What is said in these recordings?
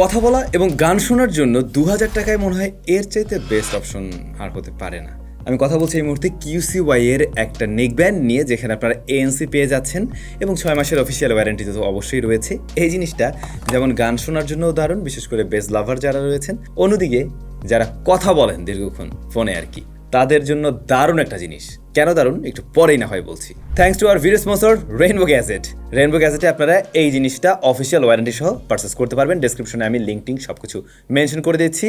কথা বলা এবং গান শোনার জন্য দু হাজার টাকায় মনে হয় এর চাইতে বেস্ট অপশন আর হতে পারে না। আমি কথা বলছি এই মুহূর্তে কিউসি ওয়াই এর একটা নেক ব্যান্ড নিয়ে, যেখানে আপনারা এএনসি পেয়ে যাচ্ছেন এবং ছয় মাসের অফিসিয়াল ওয়ারেন্টি তো অবশ্যই রয়েছে। এই জিনিসটা যেমন গান শোনার জন্য দারুণ, বিশেষ করে বেস লাভার যারা রয়েছেন, অন্যদিকে যারা কথা বলেন দীর্ঘক্ষণ, ফোনে আর কি। তাদের জন্য দারুণ একটা জিনিস। কেন দারুণ? একটু পরেই না হয় বলছি। Thanks to our video sponsor rainbow gadget rainbow গ্যাজেটে আপনারা এই জিনিসটা অফিসিয়াল ওয়ারেন্টি সহ পারচেস করতে পারবেন। ডিসক্রিপশনে আমি লিঙ্ক সব কিছু মেনশন করে দিচ্ছি।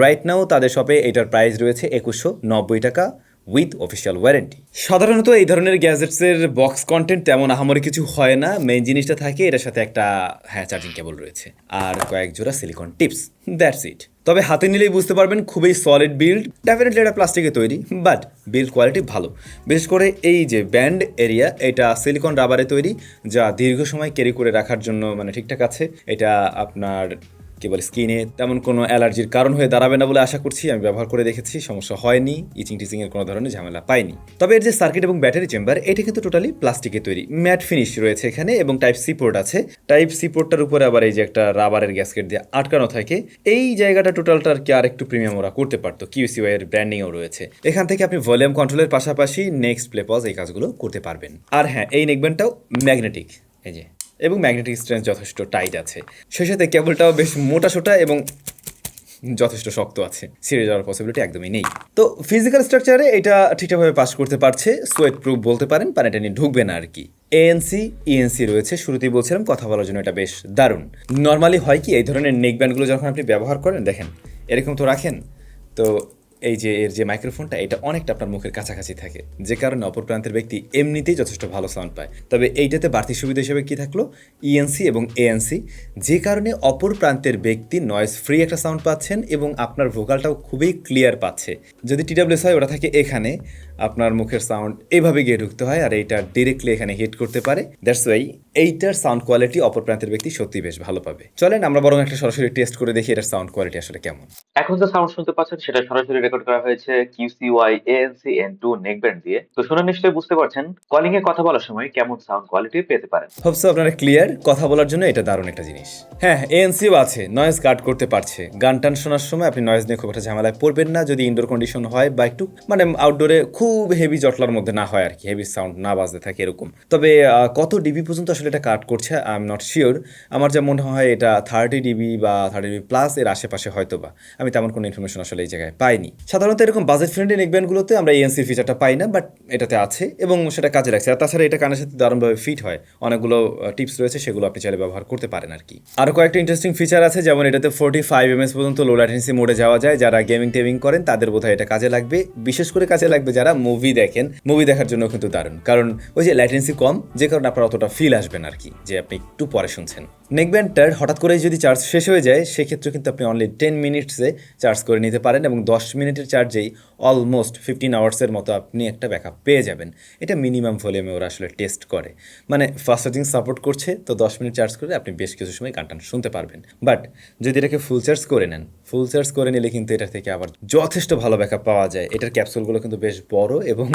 রাইট নাও তাদের শপে এটার প্রাইস রয়েছে একুশশো নব্বই টাকা। উইথ অফিসিয়াল ওয়ারেন্টি সাধারণত এই ধরনের গ্যাজেটসের বক্স কন্টেন্ট তেমন আহামরি কিছু হয় না। মেইন জিনিসটা থাকে, এটার সাথে একটা হ্যাঁ চার্জিং কেবল রয়েছে। আর কয়েক জোড়া সিলিকন টিপস দ্যাটস ইট তবে হাতে নিলেই বুঝতে পারবেন, খুবই সলিড বিল্ড ডেফিনেটলি এটা প্লাস্টিকে তৈরি বাট বিল্ড কোয়ালিটি ভালো। বিশেষ করে এই যে ব্যান্ড এরিয়া এটা সিলিকন রাবারে তৈরি, যা দীর্ঘ সময় ক্যারি করে রাখার জন্য মানে ঠিকঠাক আছে। এটা আপনার কি বলে স্কিনে তেমন কোনো অ্যালার্জির কারণ হয়ে দাঁড়াবে না বলে আশা করছি। আমি ব্যবহার করে দেখেছি, সমস্যা হয়নি ইচিং টিচিং এর কোনো ধরনের ঝামেলা পাইনি। তবে এর যে সার্কিট এবং ব্যাটারি চেম্বার, এটা কিন্তু টোটালি প্লাস্টিকে তৈরি। ম্যাট ফিনিশ রয়েছে এখানে এবং টাইপ সি পোর্ট আছে। টাইপ সি পোর্টটার উপরে আবার এই যে একটা রাবারের গ্যাসকেট দিয়ে আটকানো থাকে। এই জায়গাটা টোটালটা আর কি আর একটু প্রিমিয়াম ওরা করতে পারতো। কিউসিওয়াই এর ব্র্যান্ডিংও রয়েছে। এখান থেকে আপনি ভলিউম কন্ট্রোলের পাশাপাশি নেক্সট প্লে পজ এই কাজগুলো করতে পারবেন। আর হ্যাঁ এই নেকব্যান্ডটাও ম্যাগনেটিক এই যে এবং ম্যাগনেটিক স্ট্রেন্থ যথেষ্ট টাইট আছে। সেই সাথে কেবলটাও বেশ মোটা সোটা এবং যথেষ্ট শক্ত আছে। ছিঁড়ে যাওয়ার পসিবিলিটি একদমই নেই। তো ফিজিক্যাল স্ট্রাকচারে এটা ঠিকঠাকভাবে পাস করতে পারছে সোয়েট প্রুফ বলতে পারেন, পানি টানি ঢুকবে না আর কি এএনসি ইএনসি রয়েছে, শুরুতেই বলছিলাম, কথা বলার জন্য এটা বেশ দারুণ। নর্মালি হয় কি, এই ধরনের নেক ব্যান্ডগুলো যখন আপনি ব্যবহার করেন, দেখেন, এরকম তো রাখেন, তো এই যে, এর যে মাইক্রোফোনটা এটা অনেকটা আপনার মুখের কাছাকাছি থাকে। যে কারণে অপর প্রান্তের ব্যক্তি এমনিতেই যথেষ্ট ভালো সাউন্ড পায়। তবে এইটাতে বাড়তি সুবিধা হিসেবে কী থাকল? ইএনসি এবং এএনসি যে কারণে অপর প্রান্তের ব্যক্তি নয়েজ ফ্রি একটা সাউন্ড পাচ্ছেন এবং আপনার ভোকালটাও খুবই ক্লিয়ার পাচ্ছে। যদি টিডাব্লিউএস হয় ওরা থাকে এখানে। আপনার মুখের সাউন্ড এইভাবে গিয়ে ঢুকতে হয় আর এইটা ডিরেক্টলি এখানে হিট করতে পারে। দ্যাটস ওয়াই এইটার সাউন্ড কোয়ালিটি অপর প্রান্তের ব্যক্তি সত্যি বেশ ভালো পাবে। চলেন আমরা বরং একটা সরাসরি টেস্ট করে দেখি এটার সাউন্ড কোয়ালিটি আসলে কেমন। এখন যে সাউন্ড শুনতে পাচ্ছেন সেটা সরাসরি রেকর্ড করা হয়েছে QCY ANC N two neckband দিয়ে। তো শুনে নিশ্চয়ই বুঝতে পারছেন কলিং এ কথা বলার সময় কেমন সাউন্ড কোয়ালিটি পেতে পারেন। হোপসো আপনারা ক্লিয়ার কথা বলার জন্য এটা দারুণ একটা জিনিস। হ্যাঁ এএনসিও আছে নয়েজ কাট করতে পারছে। গান টান শোনার সময় আপনি নয়েজ নিয়ে খুব একটা ঝামেলায় পড়বেন না যদি ইনডোর কন্ডিশন হয় বা একটু মানে আউটডোরে খুব হেভি জটলার মধ্যে না হয় আর কি হেভি সাউন্ড না বাজতে থাকে এরকম। তবে কত ডিবি পর্যন্ত আসলে এটা কাট করছে আই এম নট শিওর আমার যা মনে হয় এটা থার্টি ডিবি বা থার্টি ডিবি প্লাস এর আশেপাশে হয়তো বা আমি তেমন কোনো ইনফরমেশন আসলে এই জায়গায় পাইনি। সাধারণত এরকম বাজেট ফ্রেন্ডলি নেকব্যান্ডগুলোতে আমরা এএনসি ফিচারটা পাই না বাট এটাতে আছে এবং সেটা কাজে লাগছে। আর তাছাড়া এটা কানের সাথে দারুণভাবে ফিট হয়। অনেকগুলো টিপস রয়েছে, সেগুলো আপনি চাইলে ব্যবহার করতে পারেন আর কি। আরও কয়েকটা ইন্টারেস্টিং ফিচার আছে, যেমন এটাতে ফোর্টি ফাইভ এমএস পর্যন্ত লো ল্যাটেন্সি মোডে যাওয়া যায়। যারা গেমিং টেমিং করেন, তাদের বোধহয় এটা কাজে লাগবে। বিশেষ করে কাজে লাগবে যারা মুভি দেখেন মুভি দেখার জন্য কিন্তু দারুণ। কারণ ওই যে ল্যাটেন্সি কম, যে কারণে আপনার অতটা ফিল আসবেন আর কি, যে আপনি একটু পরে শুনছেন। নেকব্যান্ডটার হঠাৎ করেই যদি চার্জ শেষ হয়ে যায়, সেক্ষেত্রে কিন্তু আপনি অনলি টেন মিনিটসে চার্জ করে নিতে পারেন এবং দশ মিনিটের চার্জেই অলমোস্ট ফিফটিন আওয়ার্সের মতো আপনি একটা ব্যাকআপ পেয়ে যাবেন। এটা মিনিমাম ভলিউমে ওরা আসলে টেস্ট করে। মানে ফাস্ট চার্জিং সাপোর্ট করছে, তো দশ মিনিট চার্জ করে আপনি বেশ কিছু সময় গান শুনতে পারবেন। বাট যদি এটাকে ফুল চার্জ করে নেন ফুল চার্জ করে নিলে কিন্তু এটা থেকে আবার যথেষ্ট ভালো ব্যাকআপ পাওয়া যায়। এটার ক্যাপসুলগুলো কিন্তু বেশ বড় এবং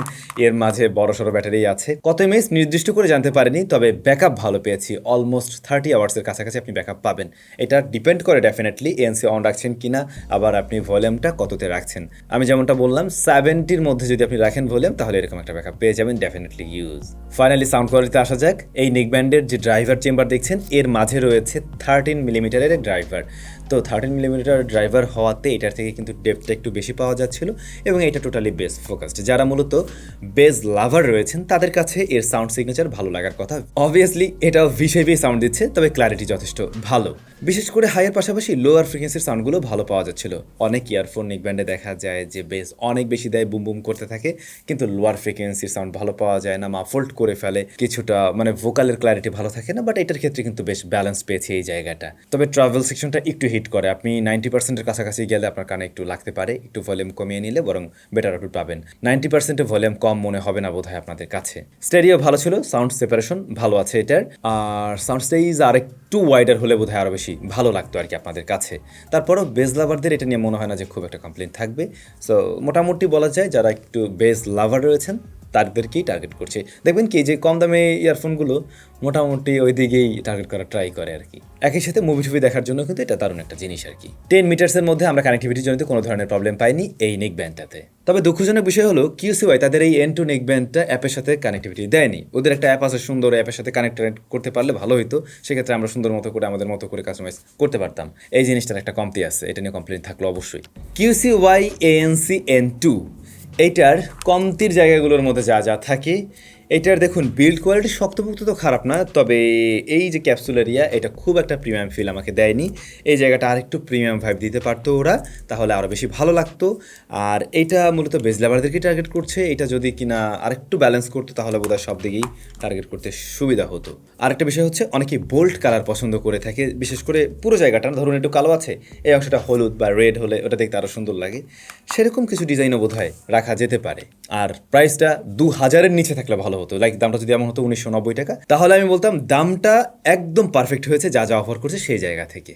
এর মাঝে বড় সড়ো ব্যাটারি আছে। কত এমএস নির্দিষ্ট করে জানতে পারিনি, তবে ব্যাকআপ ভালো পেয়েছি অলমোস্ট থার্টি আওয়ার্সের কাছাকাছি আপনি ব্যাকআপ পাবেন। এটা ডিপেন্ড করে ডেফিনেটলি এএনসি অন রাখছেন কিনা, আবার আপনি ভলিউমটা কততে রাখছেন। আমি যেমনটা বললাম সেভেন্টির মধ্যে যদি আপনি রাখেন ভলিউম তাহলে এরকম একটা ব্যাকআপ পেয়ে যাবেন ডেফিনেটলি ইউজ ফাইনালি সাউন্ড কোয়ালিটিতে আসা যাক। এই নেকব্যান্ডের যে ড্রাইভার চেম্বার দেখছেন, এর মাঝে রয়েছে থার্টিন মিলিমিটারের ড্রাইভার তো থার্টিন মিলিমিটার ড্রাইভার হওয়াতে এটার থেকে কিন্তু ডেপথটা একটু বেশি পাওয়া যাচ্ছিল এবং এটা টোটালি বেস ফোকাসড যারা মূলত বেস লাভার রয়েছেন, তাদের কাছে এর সাউন্ড সিগনেচার ভালো লাগার কথা। অবভিয়াসলি এটাও ভিসেভি সাউন্ড দিচ্ছে, তবে ক্ল্যারিটি যথেষ্ট ভালো। বিশেষ করে হাইয়ের পাশাপাশি লোয়ার ফ্রিকোয়েন্সির সাউন্ডগুলো ভালো পাওয়া যাচ্ছিল। অনেক ইয়ারফোন ব্যান্ডে দেখা যায় যে বেস অনেক বেশি দেয় বুম বুম করতে থাকে, কিন্তু লোয়ার ফ্রিকোয়েন্সির সাউন্ড ভালো পাওয়া যায় না মাফোল্ড করে ফেলে, কিছুটা মানে ভোকালের ক্ল্যারিটি ভালো থাকে না বাট এটার ক্ষেত্রে কিন্তু বেশ ব্যালেন্স পেয়েছে এই জায়গাটা। তবে ট্রাভেল সেকশনটা একটু হিট করে, আপনি নাইনটি পার্সেন্টের কাছাকাছি গেলে আপনার কানে একটু লাগতে পারে, একটু ভলিউম কমিয়ে নিলে বরং বেটার আউটপুট পাবেন। নাইনটি পার্সেন্টের ভলিউম কম মনে হবে না বোধহয় আপনাদের কাছে। স্টেডিও ভালো ছিল সাউন্ড সেপারেশন ভালো আছে এটার, আর সাউন্ড স্টেজ আর একটু ওয়াইডার হলে বোধহয় আরও বেশি ভালো লাগতো আর কি আপনাদের কাছে। তারপরও বেজ লাভারদের এটা নিয়ে মনে হয় না যে খুব একটা কমপ্লেন থাকবে। সো মোটামুটি বলা যায় যারা একটু বেজ লাভার রয়েছেন তাদেরকেই টার্গেট করছে। দেখবেন কি, যে কম দামে ইয়ারফোনগুলো মোটামুটি ওই দিকেই টার্গেট করা ট্রাই করে আর কি। একই সাথে মুভি টুভি দেখার জন্য কিন্তু এটা দারুণ একটা জিনিস আর কি। টেন মিটার্সের মধ্যে আমরা কানেক্টিভিটির জন্য কোনো ধরনের প্রবলেম পাইনি এই নেক ব্যান্ডটাতে তবে দুঃখজনক বিষয় হলো কিউসিওয়াই তাদের এই এন টু নেক ব্যান্ডটা অ্যাপের সাথে কানেক্টিভিটি দেয়নি। ওদের একটা অ্যাপ আছে সুন্দর অ্যাপের সাথে কানেক্ট করতে পারলে ভালো হতো সেক্ষেত্রে আমরা সুন্দর মতো করে, আমাদের মতো করে কাস্টমাইজ করতে পারতাম। এই জিনিসটার একটা কমতি আছে, এটা নিয়ে কমপ্লেন থাকল অবশ্যই। কিউসিওয়াই এএনসি এন টু এইটার কমতির জায়গাগুলোর মধ্যে যা যা থাকে এটার দেখুন বিল্ড কোয়ালিটি শক্তপোক্ত তো খারাপ না, তবে এই যে ক্যাপসুল এরিয়া এটা খুব একটা প্রিমিয়াম ফিল আমাকে দেয়নি। এই জায়গাটা আরেকটু প্রিমিয়াম ভাইব দিতে পারতো ওরা, তাহলে আরও বেশি ভালো লাগতো। আর এইটা মূলত বেজ লেবারদেরকে টার্গেট করছে, এটা যদি কিনা আরেকটু ব্যালেন্স করতো, তাহলে বোধহয় সব দিকেই টার্গেট করতে সুবিধা হতো। আরেকটা বিষয় হচ্ছে অনেকে বোল্ড কালার পছন্দ করে থাকে, বিশেষ করে পুরো জায়গাটা, ধরুন একটু কালো আছে, এই অংশটা হলুদ বা রেড হলে ওটা দেখতে আরও সুন্দর লাগে। সেরকম কিছু ডিজাইনও বোধ রাখা যেতে পারে। আর প্রাইসটা দু হাজারের নিচে থাকলে ভালো হতো। লাইক দামটা যদি এমন হতো উনিশশো নব্বই টাকা, তাহলে আমি বলতাম দামটা একদম পারফেক্ট হয়েছে, যা যা অফার করছে সেই জায়গা থেকে।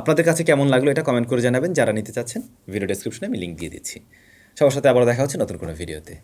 আপনাদের কাছে কেমন লাগল এটা কমেন্ট করে জানাবেন। যারা নিতে চাচ্ছেন ভিডিও ডেসক্রিপশনে আমি লিঙ্ক দিয়ে দিচ্ছি। সবার সাথে আবার দেখা হচ্ছে নতুন কোনো ভিডিওতে